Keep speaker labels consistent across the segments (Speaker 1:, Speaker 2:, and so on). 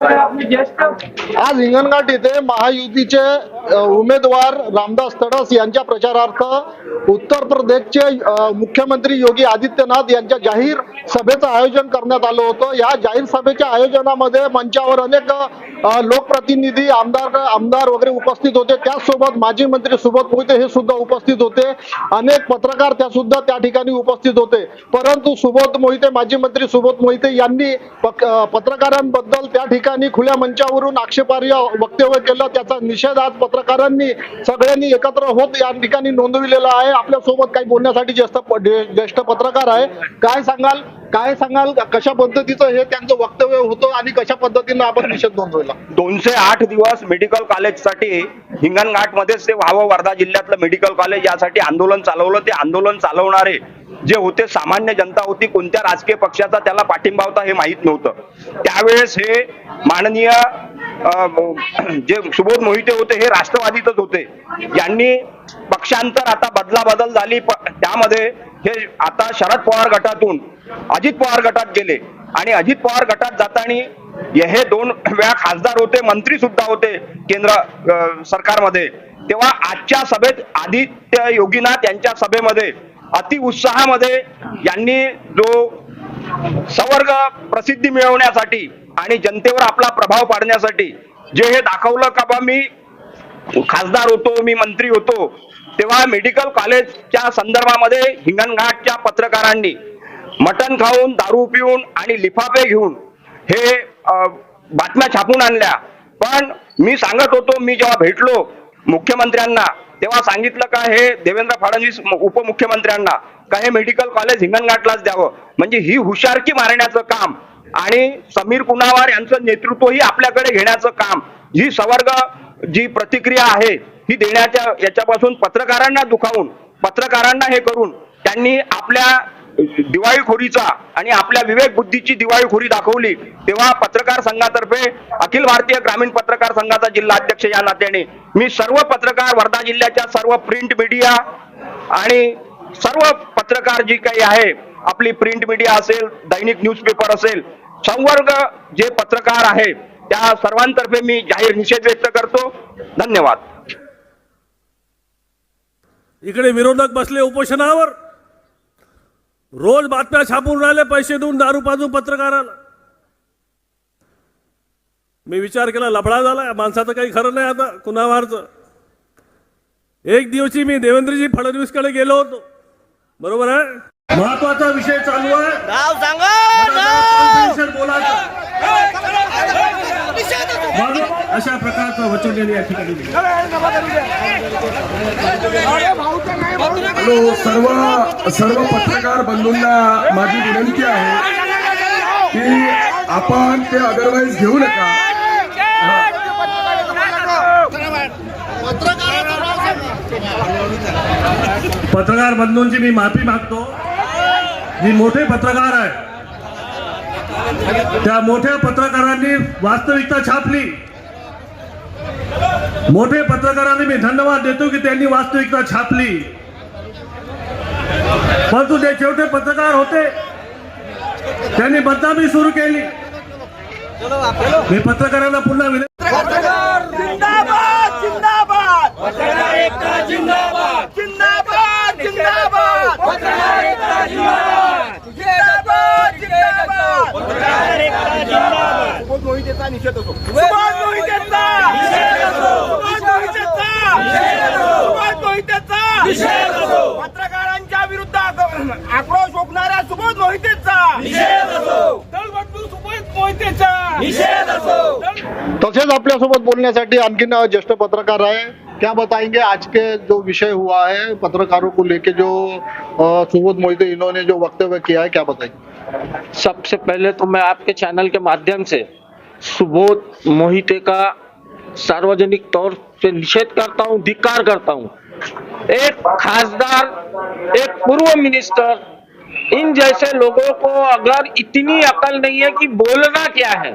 Speaker 1: Bye. आज हिंगणघाट येथे महायुतीचे उमेदवार रामदास तडस यांच्या प्रचारार्थ उत्तर प्रदेशचे मुख्यमंत्री योगी आदित्यनाथ यांच्या जाहीर सभेचं आयोजन करण्यात आलं होतं. या जाहीर सभेच्या आयोजनामध्ये मंचावर अनेक लोकप्रतिनिधी आमदार आमदार वगैरे उपस्थित होते. त्याचसोबत माजी मंत्री सुबोध मोहिते हे सुद्धा उपस्थित होते. अनेक पत्रकार त्या सुद्धा त्या ठिकाणी उपस्थित होते. परंतु सुबोध मोहिते माजी मंत्री सुबोध मोहिते यांनी पत्रकारांबद्दल त्या ठिकाणी खुल्या मंचावरून आक्षेपार्ह वक्तव्य केलं. त्याचा निषेध आज पत्रकारांनी सगळ्यांनी एकत्र होत या ठिकाणी नोंदविलेला आहे. आपल्यासोबत काही बोलण्यासाठी ज्येष्ठ ज्येष्ठ पत्रकार आहे. काय सांगाल? काय सांगाल? कशा पद्धतीचं हे त्यांचं वक्तव्य होतं आणि कशा पद्धतीनं आपण निषेध नोंदवला?
Speaker 2: दोनशे आठ दिवस मेडिकल कॉलेजसाठी हिंगणघाट मध्येच ते व्हावं वर्धा जिल्ह्यातलं मेडिकल कॉलेज यासाठी आंदोलन चालवलं. ते आंदोलन चालवणारे जे होते सामान्य जनता होती कोणत्या राजकीय पक्षाचा त्याला पाठिंबा होता हे माहीत नव्हतं. त्यावेळेस हे माननीय जे सुबोध मोहिते होते हे राष्ट्रवादीतच होते. यांनी पक्षांतर आता बदलाबदल झाली प- त्यामध्ये हे आता शरद पवार गटातून अजित पवार गटात गेले. आणि अजित पवार गटात जाताना हे दोन वेळा खासदार होते मंत्री सुद्धा होते केंद्र सरकारमध्ये. तेव्हा आजच्या सभेत आदित्य योगीनाथ यांच्या सभेमध्ये अति उत्साहामध्ये यांनी जो संवर्ग प्रसिद्धी मिळवण्यासाठी आणि जनतेवर आपला प्रभाव पाडण्यासाठी जे हे दाखवलं का बा मी खासदार होतो मी मंत्री होतो तेव्हा मेडिकल कॉलेजच्या संदर्भामध्ये हिंगणघाटच्या पत्रकारांनी मटण खाऊन दारू पिऊन आणि लिफाफे घेऊन हे बातम्या छापून आणल्या. पण मी सांगत होतो मी जेव्हा भेटलो मुख्यमंत्र्यांना तेव्हा सांगितलं का हे देवेंद्र फडणवीस उपमुख्यमंत्र्यांना का हे मेडिकल कॉलेज हिंगणघाटलाच द्यावं? म्हणजे ही हुशारकी मारण्याचं काम आणि समीर कुणावार यांचं नेतृत्वही आपल्याकडे घेण्याचं काम ही सवर्ग जी प्रतिक्रिया आहे ही देण्याच्या याच्यापासून पत्रकारांना दुखावून पत्रकारांना हे करून त्यांनी आपल्या दिवाळीखोरीचा आणि आपल्या विवेक बुद्धीची दिवाळीखोरी दाखवली तेव्हा पत्रकार संघातर्फे अखिल भारतीय ग्रामीण पत्रकार संघाचा जिल्हा अध्यक्ष या नात्याने मी सर्व पत्रकार वर्धा जिल्ह्याच्या सर्व प्रिंट मीडिया आणि सर्व पत्रकार जी काही आहे आपली प्रिंट मीडिया असेल दैनिक न्यूजपेपर असेल संवर्ग जे पत्रकार आहे त्या सर्वांतर्फे मी जाहीर निषेध व्यक्त करतो. धन्यवाद.
Speaker 3: इकडे विरोधक बसले उपोषणावर. रोज बातम्या छापून राहिले पैसे देऊन दारू पाजून पत्रकाराला. मी विचार केला लफडा झाला माणसाचं काही खरं नाही आता कुणावारचं एक दिवशी मी देवेंद्रजी फडणवीसकडे गेलो होतो. बरोबर आहे? महत्त्वाचा विषय चालू आहे. बोलायचं. अशा प्रकारचं वचन या ठिकाणी.
Speaker 4: हॅलो सर्व सर्व पत्रकार बंधूंना माझी विनंती आहे की आपण ते अदरवाईज घेऊ नका.
Speaker 3: पत्रकार बंधूंची मी माफी मागतो. मी मोठे पत्रकार आहे. त्या मोठ्या पत्रकारांनी वास्तविकता छापली. मोठे पत्रकारांनी मी धन्यवाद देतो की त्यांनी वास्तविकता छापली. परंतु जे शेवटे पत्रकार होते त्यांनी बदनामी सुरू केली. मी पत्रकारांना पुन्हा विनंती
Speaker 5: जिंदाबाद जिंदाबाद पत्रकार एकता जिंदाबाद जिंदाबाद जिंदाबाद पत्रकार एकता जिंदाबाद जिंदाबाद जिंदाबाद पत्रकार एकता जिंदाबाद सुबोध मोहितेचा निषेध असो सुबोध मोहितेचा निषेध असो सुबोध मोहितेचा निषेध असो सुबोध मोहितेचा निषेध असो पत्रकारांच्या विरुद्ध आक- आक्रोश ओकणाऱ्या सुबोध मोहितेचा निषेध असो दलबंधू सुबोध मोहितेचा निषेध असो
Speaker 1: तसेच आपल्यासोबत बोलण्यासाठी आणखीन अ, ज्येष्ठ पत्रकार है क्या बताएंगे आज के जो विषय हुआ है पत्रकारों को लेके जो सुबोध मोहिते इन्होंने जो वक्तव्य किया है क्या बताएंगे
Speaker 6: सबसे पहले तो मैं आपके चैनल के माध्यम से सुबोध मोहिते का सार्वजनिक तौर से निषेध करता हूँ, धिक्कार करता हूँ। एक खासदार, एक पूर्व मिनिस्टर इन जैसे लोगों को अगर इतनी अकल नहीं है कि बोलना क्या है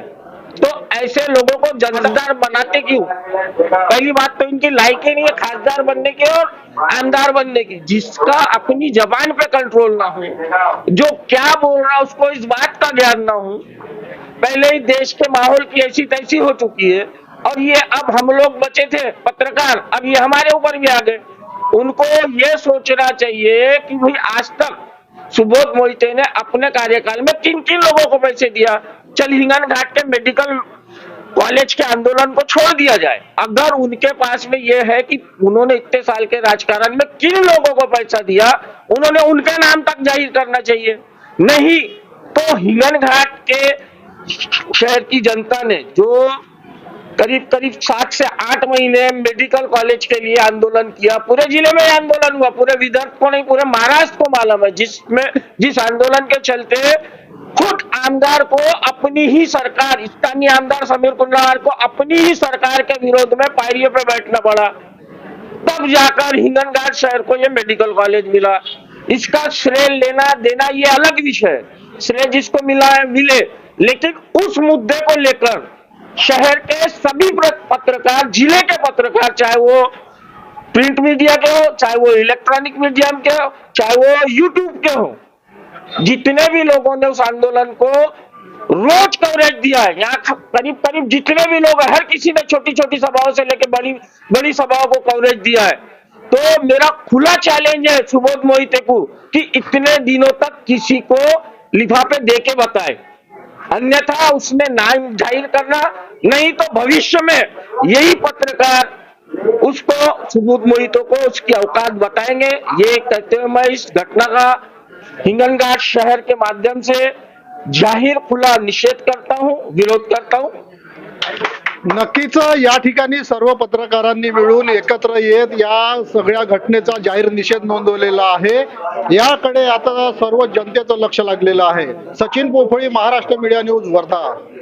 Speaker 6: तो ऐसे लोगों को जनतादार बनाते क्यों? पहली बात तो इनकी लायक ही नहीं है खासदार बनने की और आमदार बनने की, जिसका अपनी जबान पे कंट्रोल ना हो। जो क्या बोल रहा है उसको इस बात का ज्ञान ना हो। पहले ही देश के माहौल की ऐसी तैसी हो चुकी है। और ये अब हम लोग बचे थे पत्रकार, अब ये हमारे ऊपर भी आ गए। उनको ये सोचना चाहिए कि भाई आज तक सुबोध मोहिते ने अपने कार्यकाल में किन किन लोगों को पैसे दिया? चल हिंगन घाट के मेडिकल कॉलेज के आंदोलन को छोड़ दिया जाए। अगर उनके पास में ये है कि उन्होंने इतने साल के राजकारण में किन लोगों को पैसा दिया, उन्होंने उनके नाम तक ज़ाहिर करना चाहिए। नहीं तो हिंगन घाट के शहर की जनता ने, जो करीब करीब सात से आठ महीने मेडिकल कॉलेज के लिए आंदोलन किया, पूरे ज़िले में आंदोलन हुआ, पूरे विदर्भ को नहीं, पूरे महाराष्ट्र को मालूम है, जिसमें, जिस आंदोलन के चलते खुद आमदार को अपनी ही सरकार, स्थानीय आमदार समीर कुंडलावार को अपनी ही सरकार के विरोध में पायरियों पर बैठना पड़ा। तब जाकर हिंगनघाट शहर को ये मेडिकल कॉलेज मिला। इसका श्रेय लेना, देना ये अलग विषय है। श्रेय जिसको मिला है, मिले। लेकिन उस मुद्दे को लेकर शहर के सभी पत्रकार, ज़िले के पत्रकार, चाहे वो प्रिंट मीडिया के हो, चाहे वो इलेक्ट्रॉनिक मीडिया के हो, चाहे वो यूट्यूब के हो, जितने भी लोगों ने उस आंदोलन को रोज कवरेज दिया है, यहाँ करीब करीब जितने भी लोग हर किसी ने छोटी छोटी सभाओं से लेकर बड़ी बड़ी सभाओं को कवरेज दिया है। तो मेरा खुला चैलेंज है सुबोध मोहिते को कि इतने दिनों तक किसी को लिफाफे दे के बताए। अन्यथा उसमें नाम ज़ाहिर करना, नहीं तो भविष्य में यही पत्रकार उसको सुबूत मोहितों को उसकी अवकाश बताएँगे। ये कहते हुए मैं इस घटना का हिंगनघाट शहर के माध्यम से ज़ाहिर खुला निषेध करता हूँ, विरोध करता हूँ।
Speaker 1: नक्कीच या ठिकाणी सर्व पत्रकारांनी मिळून एकत्र येत या सगळ्या घटनेचा जाहीर निषेध नोंदवलेला आहे. याकडे आता सर्व जनतेचं लक्ष लागलेलं आहे. Sachin Pophali Maharashtra media news Wardha.